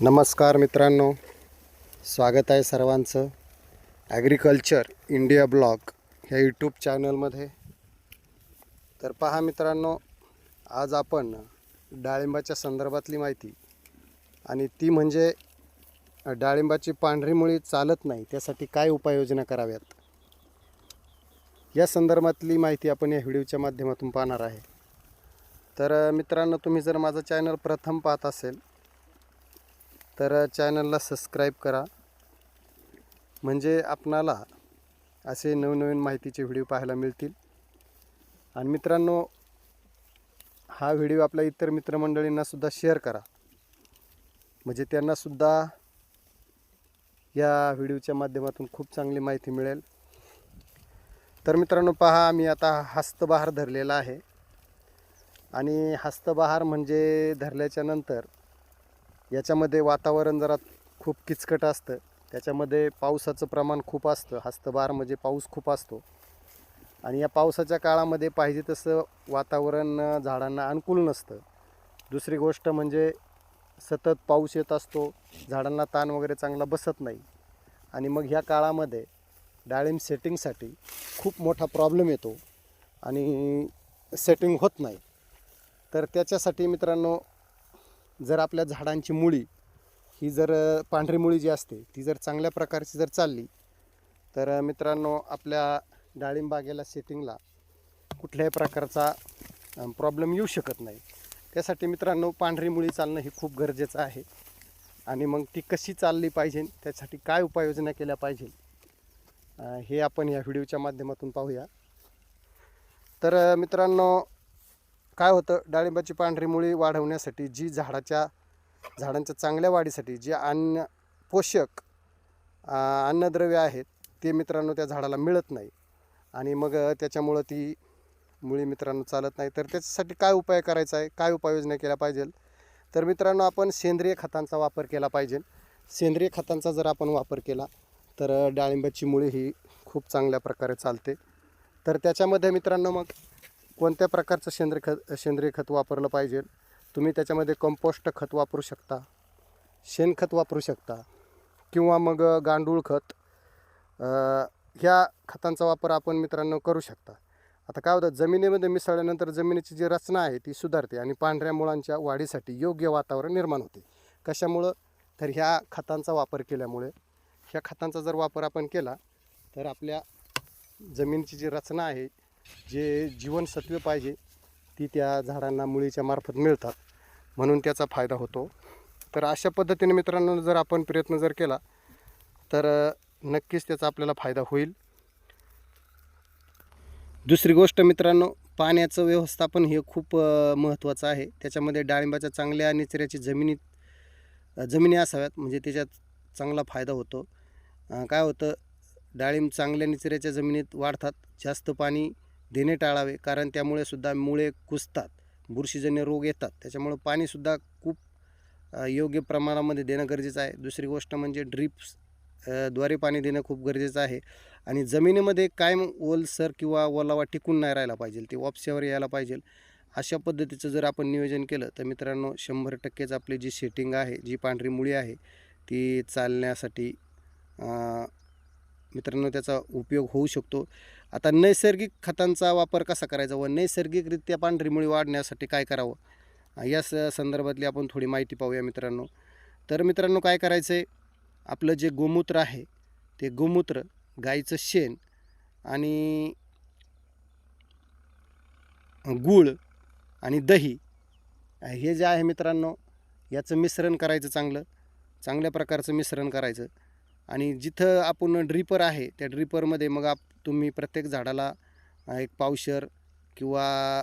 नमस्कार मित्रांनो. स्वागत आहे सर्वांचं. ॲग्रिकल्चर इंडिया ब्लॉग ह्या यूट्यूब चॅनलमध्ये तर पहा मित्रांनो आज आपण डाळिंबाच्या संदर्भातली माहिती. आणि ती म्हणजे डाळिंबाची पांढरी मुळी चालत नाही त्यासाठी काय उपाययोजना कराव्यात? या संदर्भातली माहिती आपण या व्हिडिओच्या माध्यमातून पाहणार आहे. तर मित्रांनो तुम्ही जर माझं चॅनल प्रथम पाहत असेल तर चॅनलला सबस्क्राईब करा. म्हणजे आपणाला असे नवनवीन माहितीचे व्हिडिओ पाहायला मिळतील. आणि मित्रांनो हा व्हिडिओ आपल्या इतर मित्रमंडळींनासुद्धा शेअर करा. म्हणजे त्यांनासुद्धा या व्हिडिओच्या माध्यमातून खूप चांगली माहिती मिळेल. तर मित्रांनो पहा मी आता हस्तबहार धरलेला आहे. आणि हस्तबहार म्हणजे धरल्याच्या नंतर याच्यामध्ये वातावरण जरा खूप किचकट असतं. त्याच्यामध्ये पावसाचं प्रमाण खूप असतं. हस्तभार म्हणजे पाऊस खूप असतो. आणि या पावसाच्या काळामध्ये पाहिजे तसं वातावरण झाडांना अनुकूल नसतं. दुसरी गोष्ट म्हणजे सतत पाऊस येत असतो. झाडांना ताण वगैरे चांगला बसत नाही. आणि मग ह्या काळामध्ये डाळिंब सेटिंगसाठी खूप मोठा प्रॉब्लेम येतो. आणि सेटिंग होत नाही. तर त्याच्यासाठी मित्रांनो जर आपल्या झाडांची मुळी ही जर पांढरी मुळी जी असते ती जर चांगल्या प्रकारची जर चालली तर मित्रांनो आपल्या डाळिंबागेला सेटिंगला कुठल्याही प्रकारचा प्रॉब्लेम येऊ शकत नाही. त्यासाठी मित्रांनो पांढरी मुळी चालणं हे खूप गरजेचं आहे. आणि मग ती कशी चालली पाहिजे त्यासाठी काय उपाययोजना केल्या पाहिजे हे आपण या व्हिडिओच्या माध्यमातून पाहूया. तर मित्रांनो काय होतं? डाळिंबाची पांढरी मुळी वाढवण्यासाठी जी झाडाच्या झाडांच्या चांगल्या वाढीसाठी जे अन्न पोषक अन्नद्रव्य आहेत ते मित्रांनो त्या झाडाला मिळत नाही. आणि मग त्याच्यामुळं ती मुळी मित्रांनो चालत नाही. तर त्याच्यासाठी काय उपाय करायचा आहे? काय उपाययोजना केल्या पाहिजे? तर मित्रांनो आपण सेंद्रिय खतांचा वापर केला पाहिजे. सेंद्रिय खतांचा जर आपण वापर केला तर डाळिंबाची मुळी ही खूप चांगल्या प्रकारे चालते. तर त्याच्यामध्ये मित्रांनो मग कोणत्या प्रकारचं सेंद्रिय खत सेंद्रिय खत वापरलं पाहिजे? तुम्ही त्याच्यामध्ये कंपोस्ट खत वापरू शकता शेणखत वापरू शकता किंवा मग गांडूळ खत ह्या खतांचा वापर आपण मित्रांनो करू शकता. आता काय होतं जमिनीमध्ये मिसळल्यानंतर जमिनीची जी रचना आहे ती सुधारते आणि पांढऱ्या मुळांच्या वाढीसाठी योग्य वातावरण निर्माण होते. कशामुळं? तर ह्या खतांचा वापर केल्यामुळे. ह्या खतांचा जर वापर आपण केला तर आपल्या जमिनीची जी रचना आहे जे जीवनसत्वे पाहिजे ती त्या झाडांना मुळीच्या मार्फत मिळतात. म्हणून त्याचा फायदा होतो. तर अशा पद्धतीने मित्रांनो जर आपण प्रयत्न जर केला तर नक्कीच त्याचा आपल्याला फायदा होईल. दुसरी गोष्ट मित्रांनो पाण्याचं व्यवस्थापन हे खूप महत्त्वाचं आहे. त्याच्यामध्ये डाळिंबाच्या चांगल्या निचऱ्याची जमिनीत जमिनी असाव्यात म्हणजे त्याच्यात चांगला फायदा होतो. काय होतं डाळिंब चांगल्या निचऱ्याच्या जमिनीत वाढतात जास्त पाणी देणे टाळावे कारण त्यामुळे सुद्धा मुळे कुजतात बुरशीजन्य रोग येतात. त्याच्यामुळं पाणीसुद्धा खूप योग्य प्रमाणामध्ये देणं गरजेचं आहे. दुसरी गोष्ट म्हणजे ड्रिप्सद्वारे पाणी देणं खूप गरजेचं आहे. आणि जमिनीमध्ये कायम ओलसर किंवा ओलावा टिकून नाही राहायला पाहिजे ते वापस्यावर यायला पाहिजे. अशा पद्धतीचं जर आपण नियोजन केलं तर मित्रांनो शंभर टक्केच आपली जी सेटिंग आहे जी पांढरी मुळी आहे ती चालण्यासाठी मित्रांनो त्याचा उपयोग होऊ शकतो. आता नैसर्गिक खतांचा वापर कसा करायचा व नैसर्गिकरित्या पांढरी मुळी वाढण्यासाठी काय करावं? या स संदर्भातली आपण थोडी माहिती पाहूया मित्रांनो. तर मित्रांनो काय करायचं आहे आपलं जे गोमूत्र आहे ते गोमूत्र गाईचं शेण आणि गूळ आणि दही हे जे आहे मित्रांनो याचं मिश्रण करायचं चांगलं. चांगल्या प्रकारचं मिश्रण करायचं. आणि जिथं आपण ड्रिपर आहे त्या ड्रिपरमध्ये मग आप तुम्ही प्रत्येक झाडाला एक पावशर किंवा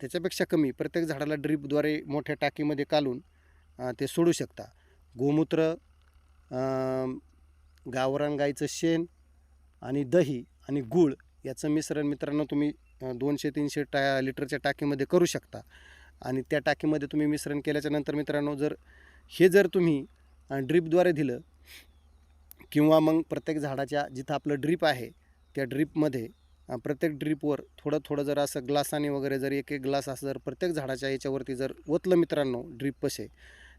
त्याच्यापेक्षा कमी प्रत्येक झाडाला ड्रीपद्वारे मोठ्या टाकीमध्ये कालून ते सोडू शकता. गोमूत्र गावरान गाईचं शेण आणि दही आणि गूळ याचं मिश्रण मित्रांनो तुम्ही दोनशे तीनशे टा लिटरच्या टाकीमध्ये करू शकता. आणि त्या टाकीमध्ये तुम्ही मिश्रण केल्याच्यानंतर मित्रांनो जर हे जर तुम्ही ड्रीपद्वारे दिलं किंवा मग प्रत्येक झाडाच्या जिथं आपलं ड्रीप आहे त्या ड्रीपमध्ये प्रत्येक ड्रीपवर थोडं थोडं जर असं ग्लासाने वगैरे जर एक एक ग्लास असं जर प्रत्येक झाडाच्या याच्यावरती जर ओतलं मित्रांनो ड्रीप कसे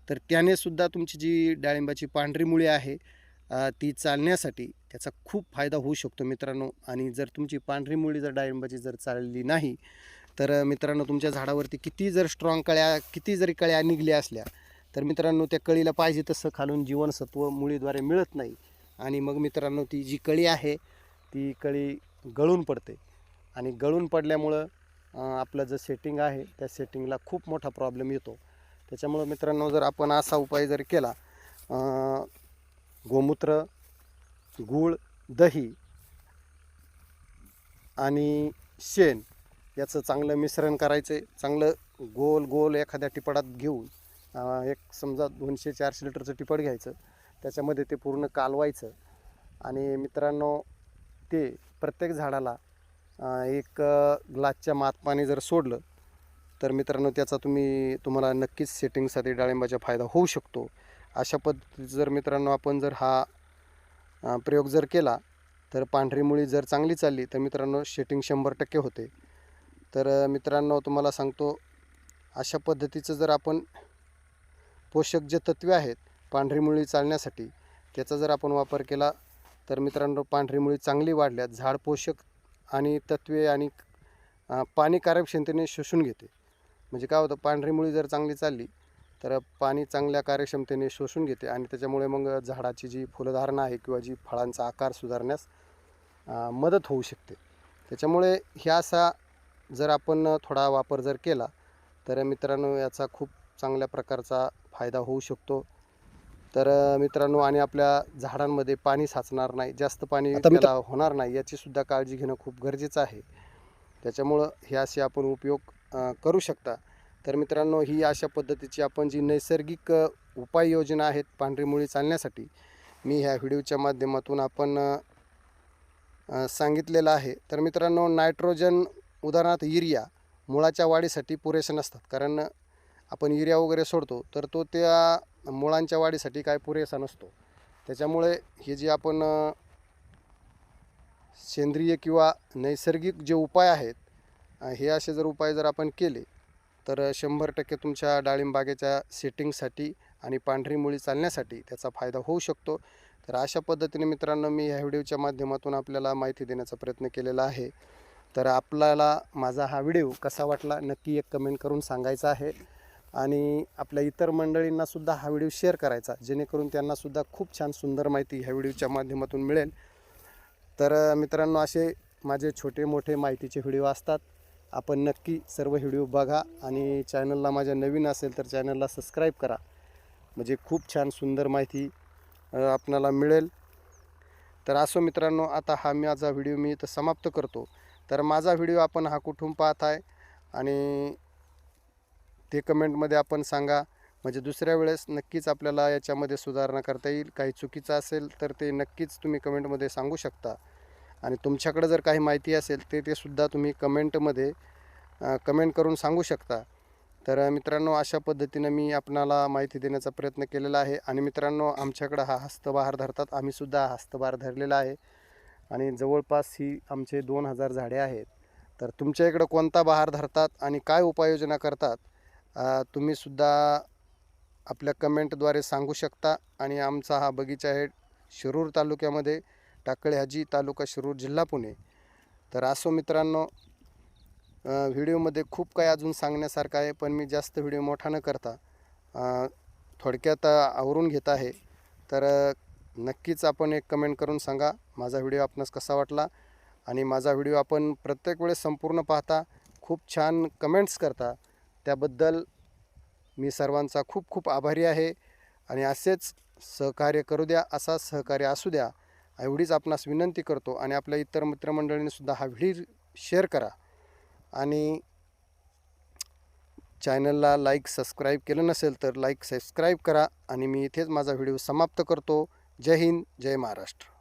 तर त्याने सुद्धा तुमची जी डाळिंबाची पांढरी मुळी आहे ती चालण्यासाठी त्याचा खूप फायदा होऊ शकतो मित्रांनो. आणि जर तुमची पांढरी मुळी जर डाळिंबाची जर चालली नाही तर मित्रांनो तुमच्या झाडावरती किती जर स्ट्रॉंग कळ्या किती जरी कळ्या निघल्या असल्या तर मित्रांनो त्या कळीला पाहिजे तसं खालून जीवनसत्व मुळीद्वारे मिळत नाही. आणि मग मित्रांनो ती जी कळी आहे ती कळी गळून पडते. आणि गळून पडल्यामुळं आपलं जे सेटिंग आहे त्या सेटिंगला खूप मोठा प्रॉब्लेम येतो. त्याच्यामुळं मित्रांनो जर आपण असा उपाय जर केला गोमूत्र गूळ दही आणि शेण याचं चांगलं मिश्रण करायचं आहे चांगलं गोल गोल एखाद्या टिपाडात घेऊन एक समजा दोनशे चारशे लिटरचं टिपड घ्यायचं त्याच्यामध्ये ते पूर्ण कालवायचं. आणि मित्रांनो ते प्रत्येक झाडाला एक ग्लासच्या मातपाने जर सोडलं तर मित्रांनो त्याचा तुम्ही तुम्हाला नक्कीच सेटिंगसाठी डाळिंबाचा फायदा होऊ शकतो. अशा पद्धतीत जर मित्रांनो आपण जर हा प्रयोग जर केला तर पांढरी मुळी जर चांगली चालली तर मित्रांनो शेटिंग शंभर टक्के होते. तर मित्रांनो तुम्हाला सांगतो अशा पद्धतीचं जर आपण पोषक जे तत्वे आहेत पांढरी मुळी चालण्यासाठी त्याचा जर आपण वापर केला तर मित्रांनो पांढरी मुळी चांगली वाढल्यास झाड पोषक आणि तत्वे आणि पाणी कार्यक्षमतेने शोषून घेते. म्हणजे काय होतं पांढरी मुळी जर चांगली चालली तर पाणी चांगल्या कार्यक्षमतेने शोषून घेते आणि त्याच्यामुळे मग झाडाची जी फुलधारणा आहे किंवा जी फळांचा आकार सुधारण्यास मदत होऊ शकते. त्याच्यामुळे ह्या असा जर आपण थोडा वापर जर केला तर मित्रांनो याचा खूप चांगल्या प्रकारचा फायदा होऊ शकतो. तर मित्रांनो आणि आपल्या झाडांमध्ये पाणी साचणार नाही जास्त पाणी त्याला होणार नाही याची सुद्धा काळजी घेणं खूप गरजेचं आहे. त्याच्यामुळं हे असे आपण उपयोग करू शकता. तर मित्रांनो ही अशा पद्धतीची आपण जी नैसर्गिक उपाययोजना आहेत पांढरी मुळी चालण्यासाठी मी ह्या व्हिडिओच्या माध्यमातून आपण सांगितलेलं आहे. तर मित्रांनो नायट्रोजन उदाहरणार्थ युरिया मुळाच्या वाढीसाठी पुरेसे नसतात. कारण आपण युरिया वगैरे सोडतो तर तो त्या मुळांच्या वाढीसाठी काय पुरेसा नसतो. त्याच्यामुळे हे जे आपण सेंद्रिय किंवा नैसर्गिक जे उपाय आहेत हे असे जर उपाय जर आपण केले तर शंभर टक्के तुमच्या डाळिंबागेच्या सेटिंगसाठी आणि पांढरी मुळी चालण्यासाठी त्याचा फायदा होऊ शकतो. तर अशा पद्धतीने मित्रांनो मी ह्या व्हिडिओच्या माध्यमातून आपल्याला माहिती देण्याचा प्रयत्न केलेला आहे. तर आपल्याला माझा हा व्हिडिओ कसा वाटला नक्की एक कमेंट करून सांगायचा आहे. आणि आपल्या इतर मंडळींनासुद्धा हा व्हिडिओ शेअर करायचा जेणेकरून त्यांनासुद्धा खूप छान सुंदर माहिती ह्या व्हिडिओच्या माध्यमातून मिळेल. तर मित्रांनो असे माझे छोटे मोठे माहितीचे व्हिडिओ असतात. आपण नक्की सर्व व्हिडिओ बघा आणि चॅनलला माझ्या नवीन असेल तर चॅनलला सबस्क्राईब करा. म्हणजे खूप छान सुंदर माहिती आपणाला मिळेल. तर असो मित्रांनो आता हा माझा व्हिडिओ मी इथं समाप्त करतो. तर माझा व्हिडिओ आपण हा कुठून पाहत आहे आणि ते कमेंटमध्ये आपण सांगा. म्हणजे दुसऱ्या वेळेस नक्कीच आपल्याला याच्यामध्ये सुधारणा करता येईल. काही चुकीचं असेल तर ते नक्कीच तुम्ही कमेंटमध्ये सांगू शकता. आणि तुमच्याकडे जर काही माहिती असेल ते ते सुद्धा तुम्ही कमेंटमध्ये कमेंट करून सांगू शकता. तर मित्रांनो अशा पद्धतीनं मी आपणाला माहिती देण्याचा प्रयत्न केलेला आहे. आणि मित्रांनो आमच्याकडं हा हस्तबहार धरतात. आम्हीसुद्धा हा हस्तबहार धरलेला आहे. आणि जवळपास ही आमचे दोन हजार झाडे आहेत. तर तुमच्या इकडं कोणता बहार धरतात आणि काय उपाययोजना करतात? तुम्हीसुद्धा आपल्या कमेंटद्वारे सांगू शकता. आणि आमचा हा बगीचा आहे शिरूर तालुक्यामध्ये. टाकळे हाजी तालुका शिरूर जिल्हा पुणे. तर असो मित्रांनो व्हिडिओमध्ये खूप काही अजून सांगण्यासारखं आहे पण मी जास्त व्हिडिओ मोठा न करता थोडक्यात आवरून घेत आहे. तर नक्कीच आपण एक कमेंट करून सांगा माझा व्हिडिओ आपणास कसा वाटला? आणि माझा व्हिडिओ आपण प्रत्येक वेळेस संपूर्ण पाहता खूप छान कमेंट्स करता. त्याबद्दल मी सर्वांचा खूप खूप आभारी आहे. आणि असेच सहकार्य करू द्या असा सहकार्य असू द्या एवढीच आपणास विनंती करतो. आणि आपल्या इतर मित्रमंडळींनीसुद्धा हा व्हिडिओ शेअर करा. आणि चॅनलला लाईक सबस्क्राईब केलं नसेल तर लाईक सबस्क्राईब करा. आणि मी इथेच माझा व्हिडिओ समाप्त करतो. जय हिंद जय महाराष्ट्र.